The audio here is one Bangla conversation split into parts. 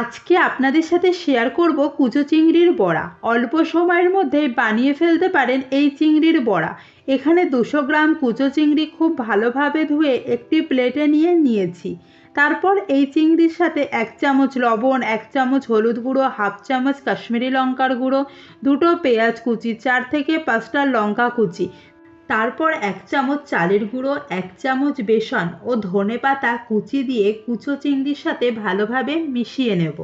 আজকে আপনাদের সাথে শেয়ার করব কুচো চিংড়ির বড়া। অল্প সময়ের মধ্যেই বানিয়ে ফেলতে পারেন এই চিংড়ির বড়া। এখানে দুশো গ্রাম কুচো চিংড়ি খুব ভালোভাবে ধুয়ে একটি প্লেটে নিয়ে নিয়েছি। তারপর এই চিংড়ির সাথে এক চামচ লবণ, এক চামচ হলুদ গুঁড়ো, হাফ চামচ কাশ্মীরি লঙ্কার গুঁড়ো, দুটো পেঁয়াজ কুচি, চার থেকে পাঁচটা লঙ্কা কুচি। তারপর এক চামচ চালের গুঁড়ো, এক চামচ বেসন ও ধনে পাতা কুচি দিয়ে কুচো চিংড়ির সাথে ভালোভাবে মিশিয়ে নেব।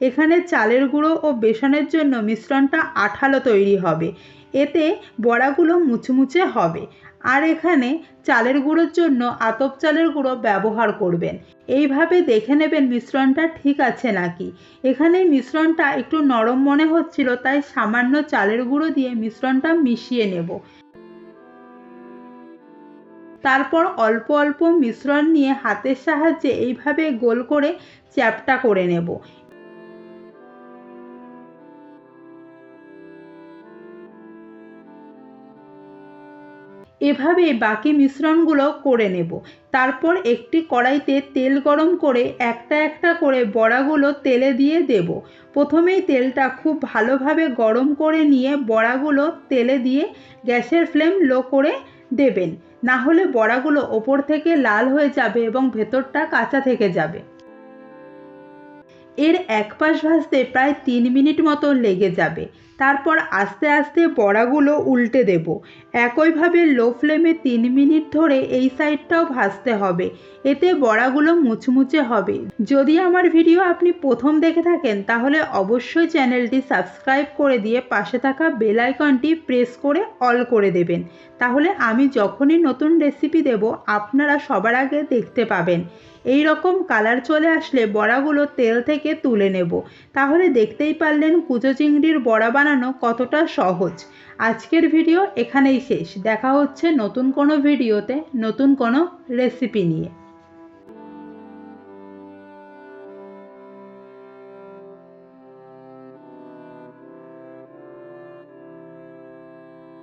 এখানে চালের গুঁড়ো ও বেসনের জন্য মিশ্রণটা আঠালো তৈরি হবে। এতে বড়াগুলো মুচমুচে হবে। আর এখানে চালের গুঁড়োর জন্য আতপ চালের গুঁড়ো ব্যবহার করবেন। এইভাবে দেখে নেবেন মিশ্রণটা ঠিক আছে নাকি। এখানে মিশ্রণটা একটু নরম মনে হচ্ছিল, তাই সামান্য চালের গুঁড়ো দিয়ে মিশ্রণটা মিশিয়ে নেব। তারপর অল্প অল্প মিশ্রণ নিয়ে হাতের সাহায্যে এইভাবে গোল করে চ্যাপটা করে নেব। এভাবে বাকি মিশ্রণগুলো করে নেব। তারপর একটি কড়াইতে তেল গরম করে একটা একটা করে বড়াগুলো তেলে দিয়ে দেব। প্রথমেই তেলটা খুব ভালোভাবে গরম করে নিয়ে বড়াগুলো তেলে দিয়ে গ্যাসের ফ্লেম লো করে দেবেন। না হলে বড়াগুলো ওপর থেকে লাল হয়ে যাবে এবং ভেতরটা কাঁচা থেকে যাবে। এর এক পাশ ভাজতে প্রায় তিন মিনিট মতো লেগে যাবে। তারপর আস্তে আস্তে বড়াগুলো উল্টে দেব। একইভাবে লো ফ্লেমে তিন মিনিট ধরে এই সাইডটাও ভাজতে হবে। এতে বড়াগুলো মুচমুচে হবে। যদি আমার ভিডিও আপনি প্রথম দেখে থাকেন, তাহলে অবশ্যই চ্যানেলটি সাবস্ক্রাইব করে দিয়ে পাশে থাকা বেল আইকনটি প্রেস করে অল করে দেবেন। তাহলে আমি যখনই নতুন রেসিপি দেব, আপনারা সবার আগে দেখতে পাবেন। এই রকম কালার চলে আসলে বড়াগুলো তেল থেকে তুলে নেব। তাহলে দেখতেই পারলেন কুচো চিংড়ির বড়া বানানো কতটা সহজ। আজকের ভিডিও এখানেই শেষ। দেখা হচ্ছে নতুন কোনো ভিডিওতে, নতুন কোনো রেসিপি নিয়ে।